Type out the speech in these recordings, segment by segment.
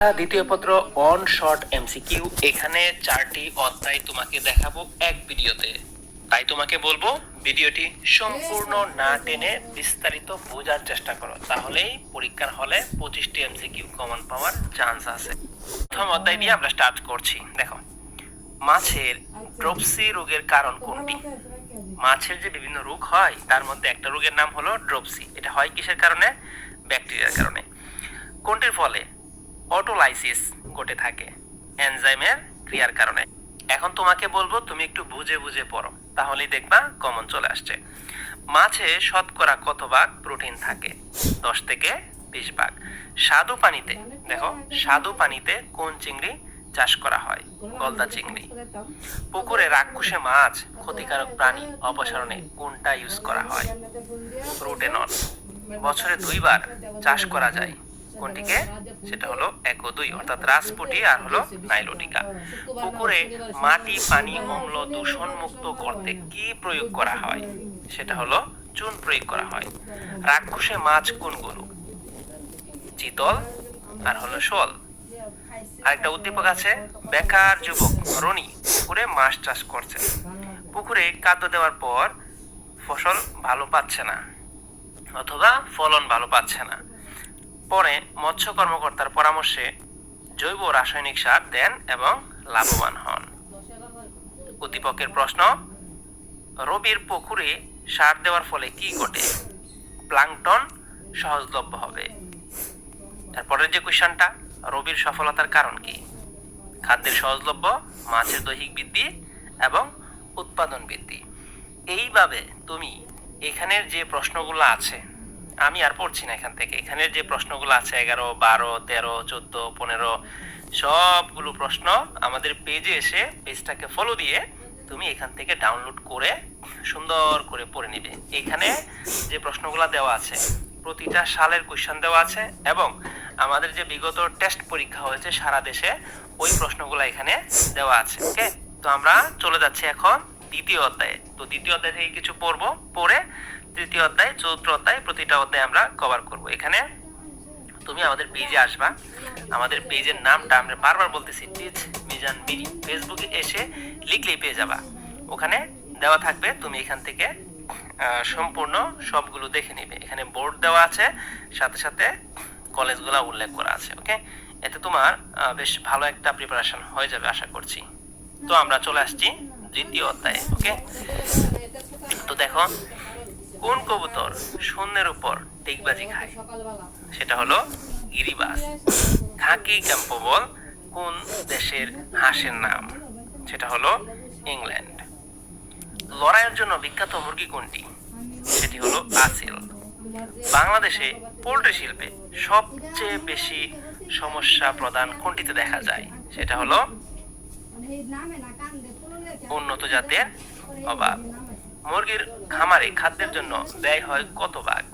দ্বিতীয় পত্র on short MCQ এখানে চারটি অধ্যায় তোমাকে দেখাবো এক ভিডিওতে। তাই তোমাকে বলব, ভিডিওটি সম্পূর্ণ না টেনে বিস্তারিত বোঝার চেষ্টা করো। তাহলেই পরীক্ষার হলে পঁচিশটি এমসিকিউ কমন পাওয়ার চান্স আছে। প্রথম অধ্যায় দিয়ে আমরা স্টার্ট করছি। দেখো, মাছের ড্রপসি রোগের কারণ কোনটি? মাছের যে বিভিন্ন রোগ হয়, তার মধ্যে একটা রোগের নাম হলো ড্রপসি এটা হয় কিসের কারণে? ব্যাকটেরিয়ার কারণে। কোনটির ফলে? অটোলাইসিস ঘটে থাকে এনজাইমের ক্রিয়ার কারণে। এখন তোমাকে বলব, তুমি একটু বুঝে বুঝে পড়ো, তাহলেই দেখবা কমন চলে আসছে। মাছে শতকরা কত ভাগ প্রোটিন থাকে? দশ থেকে বিশ ভাগ। স্বাদু পানিতে, দেখো, স্বাদু পানিতে কোন চিংড়ি চাষ করা হয়? গলদা চিংড়ি। পুকুরে রাক্ষসে মাছ, ক্ষতিকারক প্রাণী অপসারণে কোনটা ইউজ করা হয়? রুটেনল বছরে দুইবার চাষ করা যায়। কোনটিকে? সেটা হলো এক ও দুই অর্থাৎ রাসপুটি আর হলো নাইলোটিকা। পুকুরে মাটি, পানি, অম্ল দূষণ মুক্ত করতে কি প্রয়োগ করা হয়? সেটা হলো চুন প্রয়োগ করা হয়। রাক্ষসে মাছ কোনগুলো চিতল আর হলো শোল। আরেকটা উদ্দীপক আছে, বেকার যুবক রনি পুকুরে মাছ চাষ করছে। পুকুরে খাদ্য দেওয়ার পর ফসল ভালো পাচ্ছে না, অথবা ফলন ভালো পাচ্ছে না। পরে মৎস্য কর্মকর্তার পরামর্শে জৈব রাসায়নিক সার দেন এবং লাভবান হন। উদ্দীপকের প্রশ্ন, রবির পুকুরে সার দেওয়ার ফলে কি ঘটে? প্লাংটন সহজলভ্য হবে। তারপরের যে কোয়েশনটা রবির সফলতার কারণ কি? খাদ্যের সহজলভ্য, মাছের দৈহিক বৃদ্ধি এবং উৎপাদন বৃদ্ধি। এইভাবে তুমি এখানের যে প্রশ্নগুলো আছে আমি আর পড়ছি না এখান থেকে। এখানের যে প্রশ্নগুলো আছে, এগারো, বারো, তেরো, চোদ্দ, পনেরো, সবগুলো প্রশ্ন আমাদের পেজে এসে পেজটাকে ফলো দিয়ে তুমি এখান থেকে ডাউনলোড করে সুন্দর করে পড়ে নিবে। এখানে যে প্রশ্নগুলো দেওয়া আছে, প্রতিটা সালের কোয়েশ্চেন দেওয়া আছে এবং আমাদের যে বিগত টেস্ট পরীক্ষা হয়েছে সারা দেশে, ওই প্রশ্নগুলো এখানে দেওয়া আছে ওকে তো আমরা চলে যাচ্ছি এখন দ্বিতীয় অধ্যায়ে। তো দ্বিতীয় অধ্যায় থেকে কিছু পড়ব, পড়ে তৃতীয় অধ্যায়, চতুর্থ অধ্যায়, প্রতিটা অধ্যায় আমরা কভার করব। এখানে তুমি আমাদের পেজে আসবা। আমাদের পেজের নামটা আমরা বারবার বলতেছি টিচ মিজান বিডি ফেসবুকে এসে লিখলেই পেয়ে যাবা। ওখানে দেওয়া থাকবে, তুমি এখান থেকে সম্পূর্ণ সবগুলো দেখে নিবে। এখানে বোর্ড দেওয়া আছে, সাথে সাথে কলেজগুলো উল্লেখ করা আছে ওকে এতে তোমার বেশ ভালো একটা প্রিপারেশন হয়ে যাবে আশা করছি। তো আমরা চলে আসছি দ্বিতীয় অধ্যায়ে ওকে তো দেখো কোন কবুতর শূন্যের উপর টিকবাজি খায়? সেটা হলো গিরিবাস। খাকি ক্যাম্পবল কোন দেশের হাঁসের নাম? সেটা হলো ইংল্যান্ড। লড়াইয়ের জন্য বিখ্যাত মুরগি কোনটি? সেটি হলো আসিল। বাংলাদেশে পোল্ট্রি শিল্পে সবচেয়ে বেশি সমস্যা প্রদান কোনটিতে দেখা যায়? সেটা হলো উন্নত জাতের অভাব। মুরগির খামারে খাদ্যের জন্য ব্যয় হয় কত ভাগ?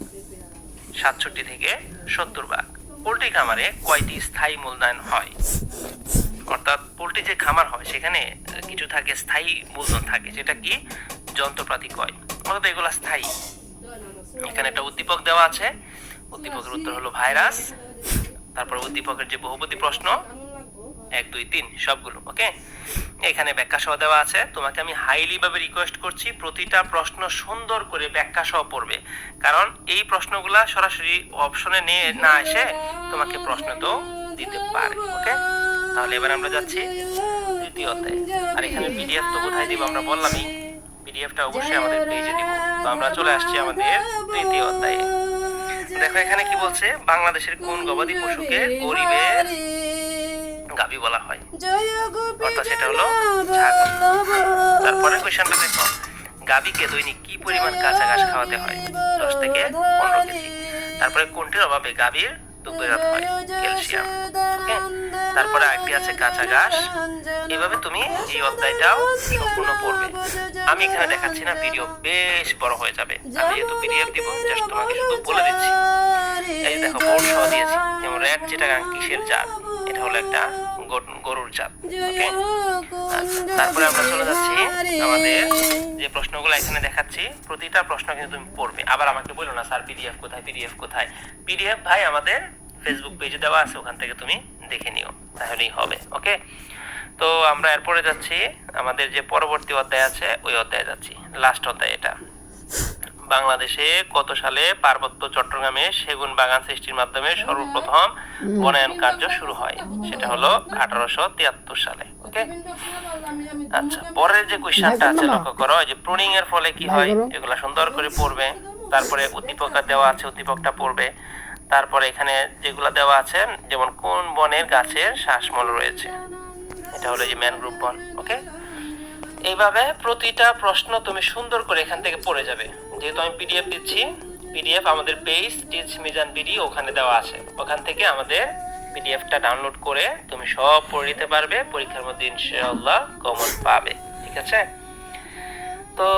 সাতষট্টি থেকে সত্তর ভাগ। পোলট্রি খামারে কয়টি স্থায়ী মূলধন হয়? অর্থাৎ পোলট্রি যে খামার হয়, সেখানে কিছু থাকে স্থায়ী মূলধন থাকে যেটা কি? যন্ত্রপাতি কয়। অর্থাৎ এগুলো স্থায়ী। এখানে একটা উদ্দীপক দেওয়া আছে। উদ্দীপকের উত্তর হলো ভাইরাস। তারপর উদ্দীপকের যে বহুপদী প্রশ্ন, এক, দুই, তিন, সবগুলো, ওকে? এখানে ব্যাখ্যা সহ দেওয়া আছে। তোমাকে আমি হাইলি ভাবে রিকোয়েস্ট করছি প্রতিটা প্রশ্ন সুন্দর করে ব্যাখ্যা সহ পড়বে। কারণ এই প্রশ্নগুলা সরাসরি অপশনে নিয়ে না এসে তোমাকে প্রশ্ন তো দিতে পারে ওকে তাহলে এবার আমরা যাচ্ছি অধ্যায়ে আর এখানে পিডিএফ তো কোথায় দিব, আমরা বললামই পিডিএফটা অবশ্যই আমাদের পেজে দিব। তো আমরা চলে আসছি আমাদের তৃতীয় অধ্যায়ে। দেখো এখানে কি বলছে? বাংলাদেশের কোন গবাদি পশুকে গরিবের গাবি বলা হয়। অর্থাৎ সেটা হলো তারপরে কোয়েশনটা দেখো। গাবিকে দৈনিক কি পরিমাণ কাঁচা ঘাস খাওয়াতে হয়? দশ থেকে পনেরো কেজি। তারপরে কোনটির অভাবে গাভীর দুগ্ধজাত হয়? ক্যালসিয়াম। ওকে? তারপরে আরেকটি আছে কাঁচা ঘাস। এভাবে তুমি এই অধ্যায়টাও সম্পূর্ণ পড়বে। আমি এখানে দেখাচ্ছি না ভিডিও বেশ বড় হয়ে যাবে। আমি যেহেতু পিডিএফ দিব জাস্ট তোমাকে শুধু বলে দিচ্ছি। এই দেখো বোর্ড সহ দিয়েছি। যেমন র্যাট যেটা কিসের জাত হলো একটা গরুর জাত ওকে তারপরে আমরা চলে যাচ্ছি আমাদের যে প্রশ্নগুলো এখানে দেখাচ্ছি প্রতিটা প্রশ্ন কিন্তু তুমি পড়বে। আবার আমাকে বলো না স্যার পিডিএফ কোথায় পিডিএফ কোথায়? পিডিএফ ভাই আমাদের ফেসবুক পেজে দেওয়া আছে ওখান থেকে তুমি দেখে নিও তাহলেই হবে ওকে তো আমরা এরপরে যাচ্ছি আমাদের যে পরবর্তী অধ্যায় আছে ওই অধ্যায়ে যাচ্ছি লাস্ট অধ্যায় এটা। বাংলাদেশে কত সালে পার্বত্য চট্টগ্রামে সেগুন বাগান সৃষ্টির মাধ্যমে সর্বপ্রথম বনায়ন কার্য শুরু হয়। সেটা হলো আঠারোশো তিয়াত্তর সালে ওকে? আচ্ছা পরের যে কোশ্চেনটা আছে লক্ষ্য করো যে প্রুনিং এর ফলে কি হয়? এগুলা সুন্দর করে পড়বে। তারপরে উদ্দীপকটা দেওয়া আছে উদ্দীপকটা পড়বে। তারপরে এখানে যেগুলা দেওয়া আছে যেমন কোন বনের গাছের শ্বাসমূল রয়েছে? এটা হলো যে ম্যানগ্রুভ বন ওকে? এইভাবে প্রতিটা প্রশ্ন তুমি সুন্দর করে এখান থেকে পড়ে যাবে। যেহেতু আমি পিডিএফ দিচ্ছি পিডিএফ আমাদের পেজ টিচ মিজান বিডি ওখানে দেওয়া আছে। ওখান থেকে আমাদের পিডিএফটা ডাউনলোড করে তুমি সব পড়ে নিতে পারবে, পরীক্ষার মধ্যে ইনশাআল্লাহ কমন পাবে, ঠিক আছে? তো